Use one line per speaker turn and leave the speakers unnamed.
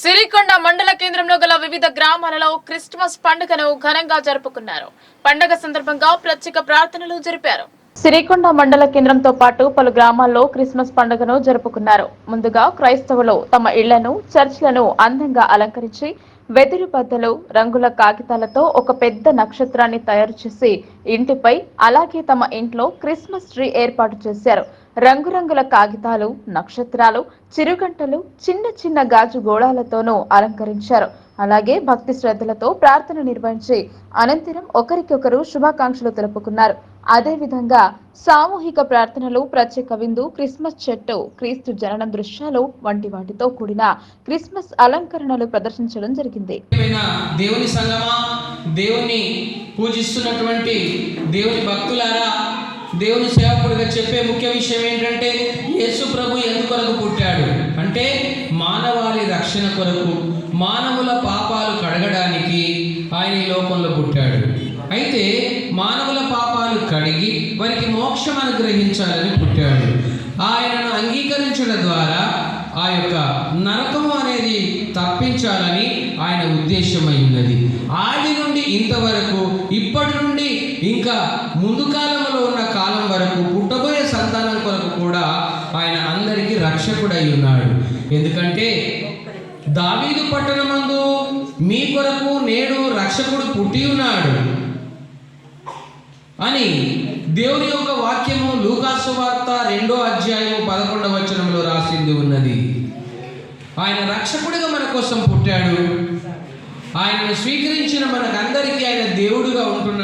సిరికొండ మండల కేంద్రంలో గల వివిధ గ్రామాలలో క్రిస్మస్ పండుగను ఘనంగా జరుపుకున్నారు. పండుగ సందర్భంగా ప్రత్యేక ప్రార్థనలు జరిపారు. సిరికొండ మండల కేంద్రంతో పాటు పలు గ్రామాల్లో క్రిస్మస్ పండుగను జరుపుకున్నారు. ముందుగా క్రైస్తవులు తమ ఇళ్ళను చర్చ్లను అందంగా అలంకరించి వెదురు బద్దలు రంగుల కాగితాలతో ఒక పెద్ద నక్షత్రాన్ని తయారు చేసి ఇంటిపై అలాగే తమ ఇంట్లో క్రిస్మస్ ట్రీ ఏర్పాటు చేశారు. రంగురంగుల కాగితాలు నక్షత్రాలు చిరుగంటలు చిన్న చిన్న గాజు గోళాలతోనూ అలంకరించారు. అలాగే భక్తి శ్రద్ధలతో ప్రార్థన నిర్వహించి అనంతరం ఒకరికొకరు శుభాకాంక్షలు తెలుపుకున్నారు. అదేవిధంగా సామూహిక ప్రార్థనలు ప్రత్యేక విందు క్రిస్మస్ చెట్టు క్రీస్తు జననం దృశ్యాలు వంటి వాటితో కూడిన క్రిస్మస్ అలంకరణలు ప్రదర్శించడం జరిగింది.
దేవుని సంగమా? దేవుని పూజిస్తున్నటువంటి దేవుని భక్తులారా? దేవుని సేవకుడిగా చెప్పే ముఖ్య విషయం ఏంటంటే యేసు ప్రభు ఎందుకొరకు పుట్టాడు? అంటే మానవాళి రక్షణ కొరకు మానవుల పాపాలు కడగడానికి ఆయన ఈ లోకంలో పుట్టాడు. అయితే మానవుల పాపాలు కడిగి వారికి మోక్షం అనుగ్రహించాలని పుట్టాడు. ఆయనను అంగీకరించడం ద్వారా ఆ యొక్క నరకము అనేది తప్పించాలని ఆయన ఉద్దేశమై ఉన్నది ఆది నుండి ఇంతవరకు ఇప్పటి నుండి ఇంకా ముందు కాలంలో ఉన్న కాలం వరకు పుట్టబోయే సంతానం కొరకు కూడా ఆయన అందరికీ రక్షకుడై ఉన్నాడు. ఎందుకంటే దావీదు పట్టణమందు మీ కొరకు నేడు రక్షకుడు పుట్టి ఉన్నాడు. అని దేవుని యొక్క వాక్యము లూకాసు వార్త రెండో అధ్యాయము పదకొండవ వచనంలో రాసింది ఉన్నది. ఆయన రక్షకుడిగా మన కోసం పుట్టాడు. ఆయనను స్వీకరించిన మనకందరికీ ఆయన దేవుడుగా ఉంటున్నాడు.